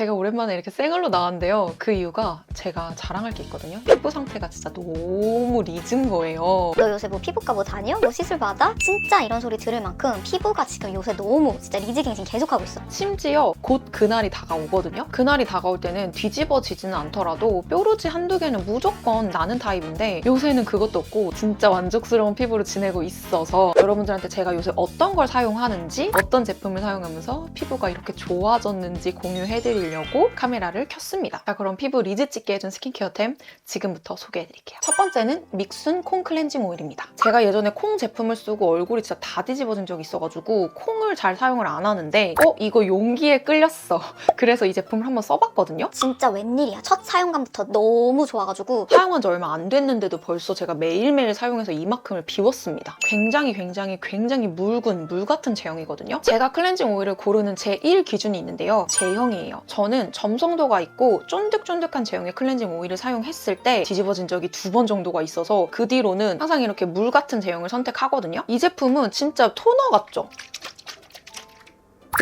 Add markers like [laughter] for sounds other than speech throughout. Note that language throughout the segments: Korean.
제가 오랜만에 이렇게 생얼로 나왔는데요. 그 이유가 제가 자랑할 게 있거든요. 피부 상태가 진짜 너무 리진 거예요. 너 요새 뭐 피부과 뭐 다녀? 뭐 시술 받아? 진짜 이런 소리 들을 만큼 피부가 지금 요새 너무 진짜 리지갱신 계속하고 있어. 심지어 곧 그날이 다가오거든요. 그날이 다가올 때는 뒤집어지지는 않더라도 뾰루지 한두 개는 무조건 나는 타입인데 요새는 그것도 없고 진짜 만족스러운 피부로 지내고 있어서 여러분들한테 제가 요새 어떤 걸 사용하는지 어떤 제품을 사용하면서 피부가 이렇게 좋아졌는지 공유해드 리려고 카메라를 켰습니다. 자 그럼 피부 리즈 찍게 해준 스킨케어템 지금부터 소개해드릴게요. 첫 번째는 믹순 콩 클렌징 오일입니다. 제가 예전에 콩 제품을 쓰고 얼굴이 진짜 다 뒤집어진 적이 있어가지고 콩을 잘 사용을 안 하는데 어 이거 용기에 끌렸어. [laughs] 그래서 이 제품을 한번 써봤거든요. 진짜 웬일이야. 첫 사용감부터 너무 좋아가지고 사용한 지 얼마 안 됐는데도 벌써 제가 매일매일 사용해서 이만큼을 비웠습니다. 굉장히 굉장히 굉장히 묽은 물 같은 제형이거든요. 제가 클렌징 오일을 고르는 제1 기준이 있는데요. 제형이에요. 저는 점성도가 있고 쫀득쫀득한 제형의 클렌징 오일을 사용했을 때 뒤집어진 적이 두 번 정도가 있어서 그 뒤로는 항상 이렇게 물 같은 제형을 선택하거든요. 이 제품은 진짜 토너 같죠?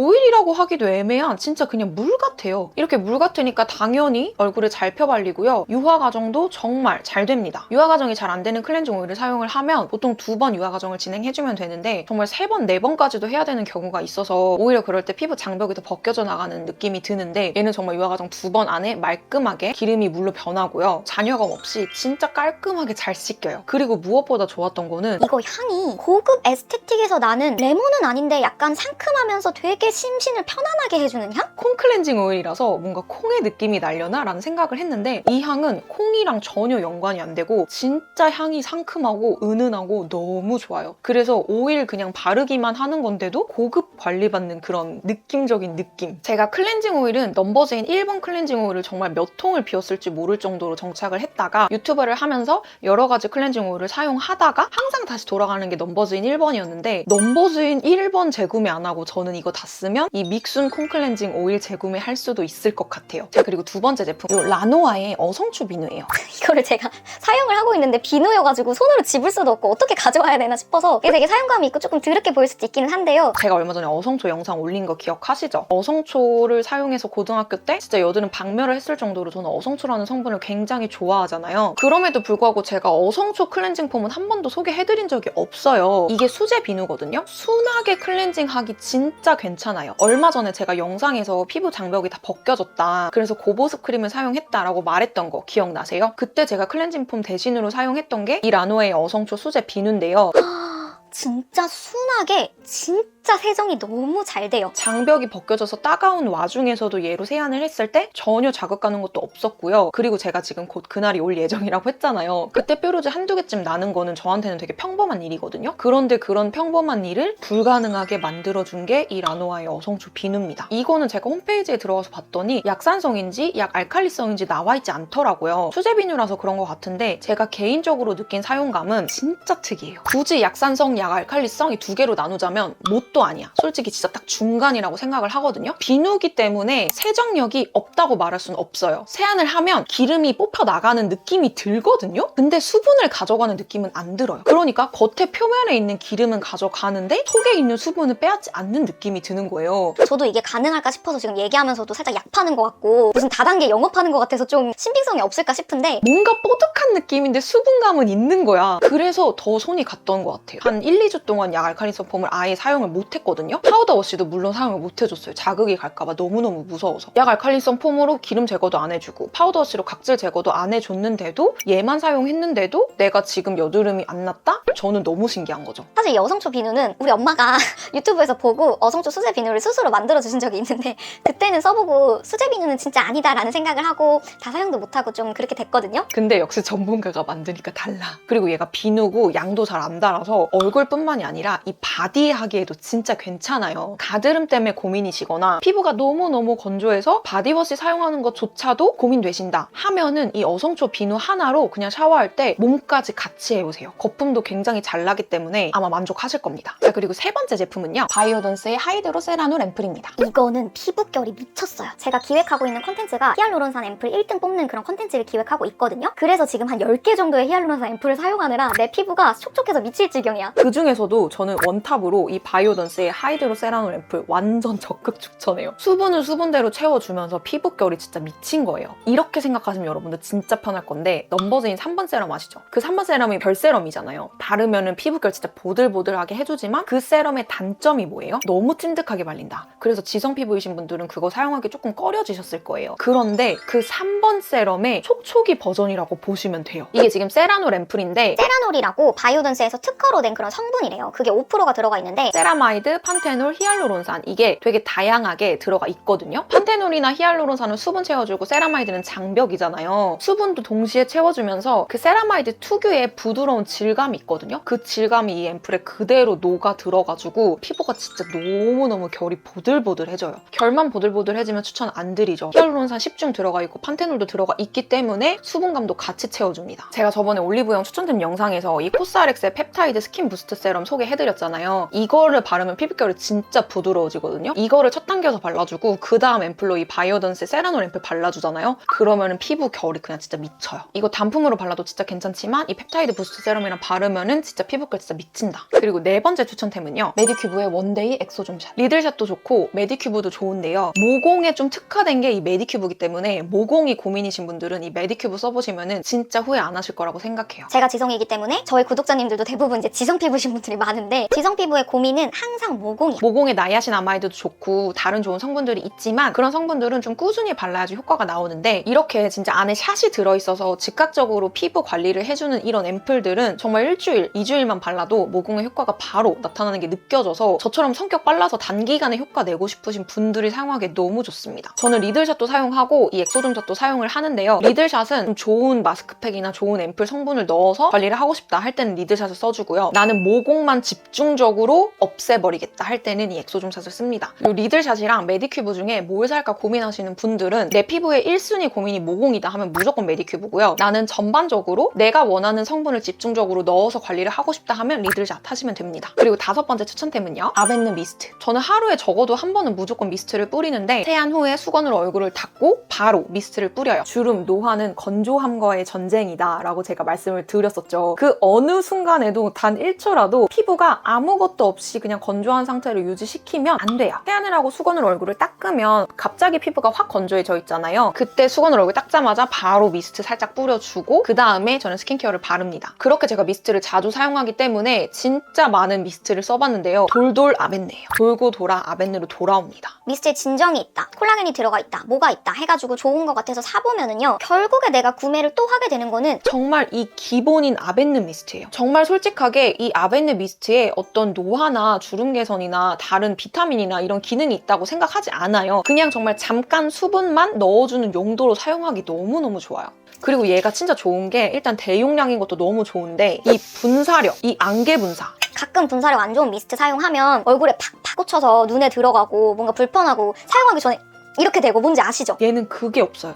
오일이라고 하기도 애매한 진짜 그냥 물 같아요. 이렇게 물 같으니까 당연히 얼굴에 잘 펴발리고요. 유화 과정도 정말 잘 됩니다. 유화 과정이 잘 안 되는 클렌징 오일을 사용을 하면 보통 두 번 유화 과정을 진행해주면 되는데 정말 세 번, 네 번까지도 해야 되는 경우가 있어서 오히려 그럴 때 피부 장벽이 더 벗겨져 나가는 느낌이 드는데 얘는 정말 유화 과정 두 번 안에 말끔하게 기름이 물로 변하고요. 잔여감 없이 진짜 깔끔하게 잘 씻겨요. 그리고 무엇보다 좋았던 거는 이거 향이 고급 에스테틱에서 나는 레몬은 아닌데 약간 상큼하면서 되게 심신을 편안하게 해주는 향? 콩 클렌징 오일이라서 뭔가 콩의 느낌이 날려나? 라는 생각을 했는데 이 향은 콩이랑 전혀 연관이 안 되고 진짜 향이 상큼하고 은은하고 너무 좋아요. 그래서 오일 그냥 바르기만 하는 건데도 고급 관리받는 그런 느낌적인 느낌. 제가 클렌징 오일은 넘버즈인 1번 클렌징 오일을 정말 몇 통을 비웠을지 모를 정도로 정착을 했다가 유튜버를 하면서 여러 가지 클렌징 오일을 사용하다가 항상 다시 돌아가는 게 넘버즈인 1번이었는데 넘버즈인 1번 재구매 안 하고 저는 이거 다 쓰면 이 믹순 콩 클렌징 오일 재구매 할 수도 있을 것 같아요. 자 그리고 두 번째 제품 이 라노아의 어성초 비누예요. [laughs] 이거를 제가 사용을 하고 있는데 비누여가지고 손으로 집을 수도 없고 어떻게 가져와야 되나 싶어서 이게 되게 사용감이 있고 조금 드럽게 보일 수도 있기는 한데요. 제가 얼마 전에 어성초 영상 올린 거 기억하시죠? 어성초를 사용해서 고등학교 때 진짜 여드름 박멸을 했을 정도로 저는 어성초라는 성분을 굉장히 좋아하잖아요. 그럼에도 불구하고 제가 어성초 클렌징 폼은 한 번도 소개해드린 적이 없어요. 이게 수제 비누거든요. 순하게 클렌징하기 진짜 괜찮아요. 얼마 전에 제가 영상에서 피부 장벽이 다 벗겨졌다. 그래서 고보습 크림을 사용했다라고 말했던 거 기억나세요? 그때 제가 클렌징 폼 대신으로 사용했던 게 이 라노의 어성초 수제 비누인데요. [gasps] 진짜 순하게 진짜 세정이 너무 잘 돼요. 장벽이 벗겨져서 따가운 와중에서도 얘로 세안을 했을 때 전혀 자극 가는 것도 없었고요. 그리고 제가 지금 곧 그날이 올 예정이라고 했잖아요. 그때 뾰루지 한두 개쯤 나는 거는 저한테는 되게 평범한 일이거든요. 그런데 그런 평범한 일을 불가능하게 만들어준 게 이 라노아의 어성초 비누입니다. 이거는 제가 홈페이지에 들어가서 봤더니 약산성인지 약 알칼리성인지 나와 있지 않더라고요. 수제 비누라서 그런 것 같은데 제가 개인적으로 느낀 사용감은 진짜 특이해요. 굳이 약산성, 약 알칼리성 이 두 개로 나누자면 뭣도 아니야. 솔직히 진짜 딱 중간이라고 생각을 하거든요. 비누기 때문에 세정력이 없다고 말할 수는 없어요. 세안을 하면 기름이 뽑혀 나가는 느낌이 들거든요. 근데 수분을 가져가는 느낌은 안 들어요. 그러니까 겉에 표면에 있는 기름은 가져가는데 속에 있는 수분을 빼앗지 않는 느낌이 드는 거예요. 저도 이게 가능할까 싶어서 지금 얘기하면서도 살짝 약 파는 것 같고 무슨 다단계 영업하는 것 같아서 좀 신빙성이 없을까 싶은데 뭔가 뽀득한 느낌인데 수분감은 있는 거야. 그래서 더 손이 갔던 것 같아요. 한 1, 2주 동안 약 알칼리성 폼을 아예 사용을 못 했거든요. 파우더 워시도 물론 사용을 못 해줬어요. 자극이 갈까봐 너무너무 무서워서. 약 알칼리성 폼으로 기름 제거도 안 해주고 파우더 워시로 각질 제거도 안 해줬는데도 얘만 사용했는데도 내가 지금 여드름이 안 났다? 저는 너무 신기한 거죠. 사실 이 어성초 비누는 우리 엄마가 [laughs] 유튜브에서 보고 어성초 수제 비누를 스스로 만들어 주신 적이 있는데 [laughs] 그때는 써보고 수제 비누는 진짜 아니다라는 생각을 하고 다 사용도 못하고 좀 그렇게 됐거든요. 근데 역시 전문가가 만드니까 달라. 그리고 얘가 비누고 양도 잘 안 달아서 얼굴뿐만이 아니라 이 바디에 하기에도 진짜 괜찮아요. 가드름 때문에 고민이시거나 피부가 너무너무 건조해서 바디워시 사용하는 것조차도 고민되신다 하면은 이 어성초 비누 하나로 그냥 샤워할 때 몸까지 같이 해보세요. 거품도 굉장히 잘 나기 때문에 아마 만족하실 겁니다. 자 그리고 세 번째 제품은요. 바이오던스의 하이드로 세라누 앰플입니다. 이거는 피부결이 미쳤어요. 제가 기획하고 있는 콘텐츠가 히알루론산 앰플 1등 뽑는 그런 콘텐츠를 기획하고 있거든요. 그래서 지금 한 10개 정도의 히알루론산 앰플을 사용하느라 내 피부가 촉촉해서 미칠 지경이야. 그 중에서도 저는 원탑으로 이 바이오던 스 바이오던스의 하이드로 세라놀 앰플 완전 [laughs] 적극 추천해요. 수분은 수분대로 채워주면서 피부결이 진짜 미친 거예요. 이렇게 생각하시면 여러분들 진짜 편할 건데 넘버즈인 3번 세럼 아시죠? 그 3번 세럼이 별 세럼이잖아요. 바르면은 피부결 진짜 보들보들하게 해주지만 그 세럼의 단점이 뭐예요? 너무 찐득하게 발린다. 그래서 지성 피부이신 분들은 그거 사용하기 조금 꺼려지셨을 거예요. 그런데 그 3번 세럼의 촉촉이 버전이라고 보시면 돼요. 이게 지금 세라놀 앰플인데 세라놀이라고 바이오던스에서 특허로 된 그런 성분이래요. 그게 5%가 들어가 있는데 세라마이드, 판테놀, 히알루론산 이게 되게 다양하게 들어가 있거든요. 판테놀이나 히알루론산은 수분 채워주고 세라마이드는 장벽이잖아요. 수분도 동시에 채워주면서 그 세라마이드 특유의 부드러운 질감이 있거든요. 그 질감이 이 앰플에 그대로 녹아 들어가지고 피부가 진짜 너무너무 결이 보들보들해져요. 결만 보들보들해지면 추천 안 드리죠. 히알루론산 10중 들어가 있고 판테놀 도 들어가 있기 때문에 수분감도 같이 채워줍니다. 제가 저번에 올리브영 추천드린 영상에서 이 코스알엑스의 펩타이드 스킨 부스트 세럼 소개해드렸잖아요. 이거를 바르면 피부결이 진짜 부드러워지거든요. 이거를 첫 단계에서 발라주고 그 다음 앰플로 이 바이오던스 세라놀 앰플 발라주잖아요. 그러면은 피부 결이 그냥 진짜 미쳐요. 이거 단품으로 발라도 진짜 괜찮지만 이 펩타이드 부스트 세럼이랑 바르면은 진짜 피부결 진짜 미친다. 그리고 네 번째 추천템은요. 메디큐브의 원데이 엑소좀샷. 리들샷도 좋고 메디큐브도 좋은데요. 모공에 좀 특화된 게 이 메디큐브이기 때문에 모공이 고민이신 분들은 이 메디큐브 써보시면은 진짜 후회 안 하실 거라고 생각해요. 제가 지성이기 때문에 저희 구독자님들도 대부분 이제 지성 피부신 분들이 많은데 지성 피부의 고민은 항상 모공이에요. 모공에 나이아신 아마이드도 좋고 다른 좋은 성분들이 있지만 그런 성분들은 좀 꾸준히 발라야지 효과가 나오는데 이렇게 진짜 안에 샷이 들어있어서 즉각적으로 피부 관리를 해주는 이런 앰플들은 정말 일주일, 이주일만 발라도 모공의 효과가 바로 나타나는 게 느껴져서 저처럼 성격 빨라서 단기간에 효과 내고 싶으신 분들이 사용하기에 너무 좋습니다. 저는 리들샷도 사용하고 이 엑소좀샷도 사용 을 하는데요. 리들샷은 좀 좋은 마스크팩이나 좋은 앰플 성분을 넣어서 관리를 하고 싶다 할 때는 리들샷을 써주고요. 나는 모공만 집중적으로 없애버리겠다 할 때는 이 엑소좀샷을 씁니다. 이 리들샷이랑 메디큐브 중에 뭘 살까 고민하시는 분들은 내 피부의 1순위 고민이 모공이다 하면 무조건 메디큐브고요. 나는 전반적으로 내가 원하는 성분을 집중적으로 넣어서 관리를 하고 싶다 하면 리들샷 하시면 됩니다. 그리고 다섯 번째 추천템은요. 아벤느 미스트. 저는 하루에 적어도 한 번은 무조건 미스트를 뿌리는데 세안 후에 수건으로 얼굴을 닦고 바로 미스트를 뿌려요. 주름, 노화는 건조함과의 전쟁이다 라고 제가 말씀을 드렸었죠. 그 어느 순간에도 단 1초라도 피부가 아무것도 없이 그냥 건조한 상태를 유지시키면 안 돼요. 세안을 하고 수건으로 얼굴을 닦으면 갑자기 피부가 확 건조해져 있잖아요. 그때 수건으로 얼굴 닦자마자 바로 미스트 살짝 뿌려주고 그 다음에 저는 스킨케어를 바릅니다. 그렇게 제가 미스트를 자주 사용하기 때문에 진짜 많은 미스트를 써봤는데요. 돌돌 아벤느예요. 돌고 돌아 아벤느로 돌아옵니다. 미스트에 진정이 있다, 콜라겐이 들어가 있다, 뭐가 있다 해가지고 좋은 것 같아서 사보면은요 결국에 내가 구매를 또 하게 되는 거는 정말 이 기본인 아벤느 미스트예요. 정말 솔직하게 이 아벤느 미스트에 어떤 노화나 주름 개선이나 다른 비타민이나 이런 기능이 있다고 생각하지 않아요. 그냥 정말 잠깐 수분만 넣어주는 용도로 사용하기 너무너무 좋아요. 그리고 얘가 진짜 좋은 게 일단 대용량인 것도 너무 좋은데 이 분사력, 이 안개 분사 가끔 분사력 안 좋은 미스트 사용하면 얼굴에 팍팍 꽂혀서 눈에 들어가고 뭔가 불편하고 사용하기 전에 이렇게 되고 뭔지 아시죠? 얘는 그게 없어요.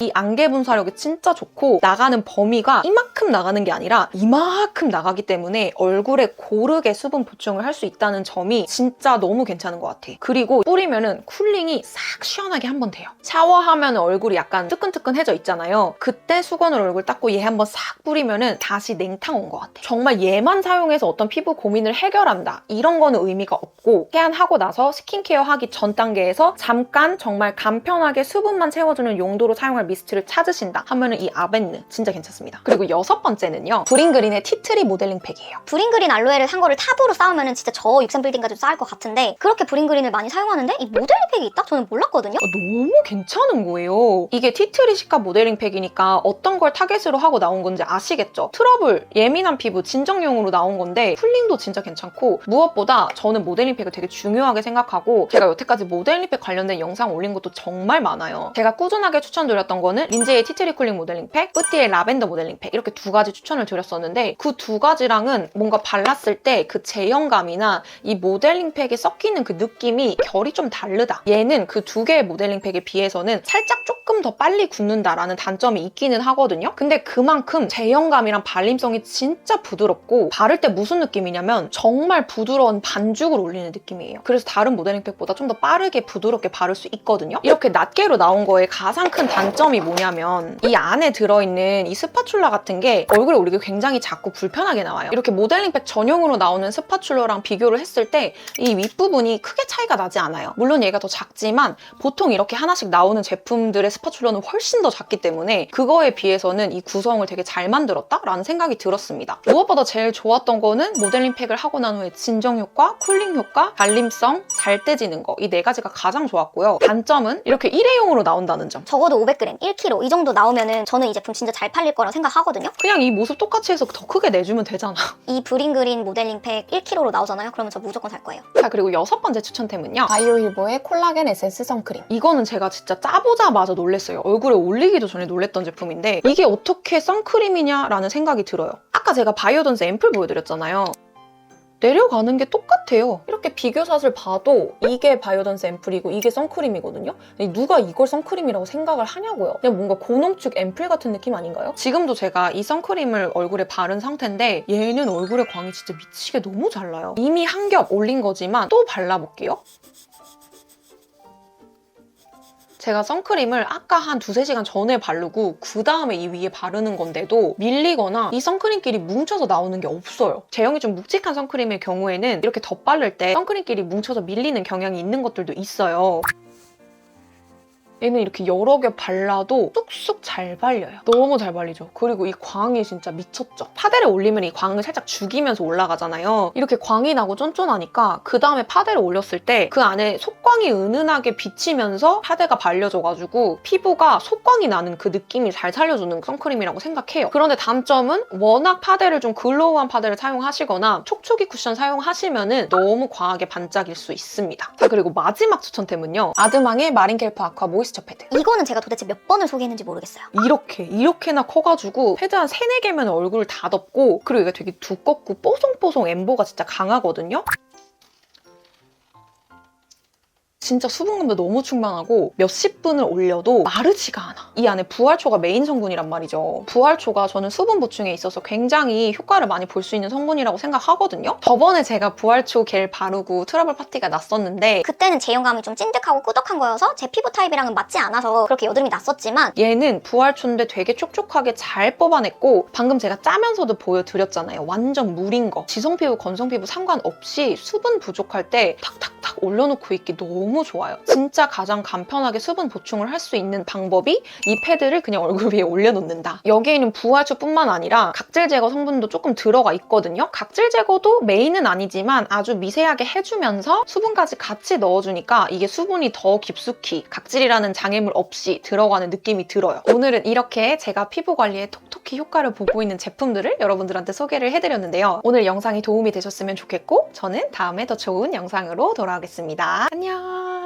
이 안개 분사력이 진짜 좋고 나가는 범위가 이만큼 나가는 게 아니라 이만큼 나가기 때문에 얼굴에 고르게 수분 보충을 할 수 있다는 점이 진짜 너무 괜찮은 것 같아. 그리고 뿌리면은 쿨링이 싹 시원하게 한 번 돼요. 샤워하면 얼굴이 약간 뜨끈뜨끈해져 있잖아요. 그때 수건으로 얼굴 닦고 얘 한번 싹 뿌리면은 다시 냉탕 온 것 같아. 정말 얘만 사용해서 어떤 피부 고민을 해결한다. 이런 거는 의미가 없고 세안하고 나서 스킨케어 하기 전 단계에서 잠깐 정말 간편하게 수분만 채워주는 용도로 사용할 미스트를 찾으신다 하면은 이 아벤느 진짜 괜찮습니다. 그리고 여섯 번째는요. 브링그린의 티트리 모델링 팩이에요. 브링그린 알로에를 산 거를 탑으로 쌓으면 진짜 저 육삼빌딩까지 쌓을 것 같은데 그렇게 브링그린을 많이 사용하는데 이 모델링 팩이 있다? 저는 몰랐거든요? 어, 너무 괜찮은 거예요. 이게 티트리 시카 모델링 팩이니까 어떤 걸 타겟으로 하고 나온 건지 아시겠죠? 트러블, 예민한 피부, 진정용으로 나온 건데 쿨링도 진짜 괜찮고 무엇보다 저는 모델링 팩을 되게 중요하게 생각하고 제가 여태까지 모델링 팩 관련된 영상 올린 것도 정말 많아요. 제가 꾸준하게 추천드렸던 거는 린제의 티트리 쿨링 모델링 팩, 뿌띠의 라벤더 모델링 팩 이렇게 두 가지 추천을 드렸었는데 그 두 가지랑은 뭔가 발랐을 때 그 제형감이나 이 모델링 팩이 섞이는 그 느낌이 결이 좀 다르다. 얘는 그 두 개의 모델링 팩에 비해서는 살짝 조금 더 빨리 굳는다라는 단점이 있기는 하거든요. 근데 그만큼 제형감이랑 발림성이 진짜 부드럽고 바를 때 무슨 느낌이냐면 정말 부드러운 반죽을 올리는 느낌이에요. 그래서 다른 모델링 팩보다 좀 더 빠르게 부드럽게 바를 수 있거든요. 이렇게 낱개로 나온 거에 가장 큰 단점 단점이 뭐냐면 이 안에 들어있는 이 스파츌라 같은 게 얼굴에 올리기 굉장히 작고 불편하게 나와요. 이렇게 모델링팩 전용으로 나오는 스파츌라랑 비교를 했을 때 이 윗부분이 크게 차이가 나지 않아요. 물론 얘가 더 작지만 보통 이렇게 하나씩 나오는 제품들의 스파츌라는 훨씬 더 작기 때문에 그거에 비해서는 이 구성을 되게 잘 만들었다라는 생각이 들었습니다. 무엇보다 제일 좋았던 거는 모델링 팩을 하고 난 후에 진정 효과, 쿨링 효과, 발림성, 잘 떼지는 거 이 네 가지가 가장 좋았고요. 단점은 이렇게 일회용으로 나온다는 점. 적어도 500g, 1kg 이 정도 나오면은 저는 이 제품 진짜 잘 팔릴 거라 생각하거든요. 그냥 이 모습 똑같이 해서 더 크게 내주면 되잖아. [laughs] 이 브링그린 모델링 팩 1kg로 나오잖아요. 그러면 저 무조건 살 거예요. 자 그리고 여섯 번째 추천템은요. 바이오힐보의 콜라겐 에센스 선크림. 이거는 제가 진짜 짜보자마자 놀랬어요. 얼굴에 올리기도 전에 놀랬던 제품인데 이게 어떻게 선크림이냐라는 생각이 들어요. 아까 제가 바이오던스 앰플 보여드렸잖아요. 내려가는 게 똑같아요. 이렇게 비교샷을 봐도 이게 바이오던스 앰플이고 이게 선크림이거든요. 누가 이걸 선크림이라고 생각을 하냐고요. 그냥 뭔가 고농축 앰플 같은 느낌 아닌가요? 지금도 제가 이 선크림을 얼굴에 바른 상태인데 얘는 얼굴에 광이 진짜 미치게 너무 잘 나요. 이미 한 겹 올린 거지만 또 발라볼게요. 제가 선크림을 아까 한 두세 시간 전에 바르고 그 다음에 이 위에 바르는 건데도 밀리거나 이 선크림끼리 뭉쳐서 나오는 게 없어요. 제형이 좀 묵직한 선크림의 경우에는 이렇게 덧바를 때 선크림끼리 뭉쳐서 밀리는 경향이 있는 것들도 있어요. 얘는 이렇게 여러 개 발라도 쑥쑥 잘 발려요. 너무 잘 발리죠. 그리고 이 광이 진짜 미쳤죠. 파데를 올리면 이 광을 살짝 죽이면서 올라가잖아요. 이렇게 광이 나고 쫀쫀하니까 그 다음에 파데를 올렸을 때 그 안에 속광이 은은하게 비치면서 파데가 발려져가지고 피부가 속광이 나는 그 느낌이 잘 살려주는 선크림이라고 생각해요. 그런데 단점은 워낙 파데를 좀 글로우한 파데를 사용하시거나 촉촉이 쿠션 사용하시면은 너무 과하게 반짝일 수 있습니다. 자 그리고 마지막 추천템은요. 아드망의 마린켈프 아쿠아 모이 스처 패드. 이거는 제가 도대체 몇 번을 소개했는지 모르겠어요. 이렇게 이렇게나 커가지고 패드 한 3, 4개면 얼굴 다 덮고 그리고 이게 되게 두껍고 뽀송뽀송 엠보가 진짜 강하거든요. 진짜 수분감도 너무 충만하고 몇십 분을 올려도 마르지가 않아. 이 안에 부활초가 메인 성분이란 말이죠. 부활초가 저는 수분 보충에 있어서 굉장히 효과를 많이 볼 수 있는 성분이라고 생각하거든요. 저번에 제가 부활초 겔 바르고 트러블 파티가 났었는데 그때는 제형감이 좀 찐득하고 꾸덕한 거여서 제 피부 타입이랑은 맞지 않아서 그렇게 여드름이 났었지만 얘는 부활초인데 되게 촉촉하게 잘 뽑아냈고 방금 제가 짜면서도 보여드렸잖아요. 완전 물인 거. 지성 피부, 건성 피부 상관없이 수분 부족할 때 탁탁 탁 올려놓고 있기 너무 좋아요. 진짜 가장 간편하게 수분 보충을 할 수 있는 방법이 이 패드를 그냥 얼굴 위에 올려놓는다. 여기에 있는 부활초뿐만 아니라 각질 제거 성분도 조금 들어가 있거든요. 각질 제거도 메인은 아니지만 아주 미세하게 해주면서 수분까지 같이 넣어주니까 이게 수분이 더 깊숙이 각질이라는 장애물 없이 들어가는 느낌이 들어요. 오늘은 이렇게 제가 피부 관리에 톡톡 히 효과를 보고 있는 제품들을 여러분들한테 소개를 해드렸는데요. 오늘 영상이 도움이 되셨으면 좋겠고 저는 다음에 더 좋은 영상으로 돌아오겠습니다. 안녕!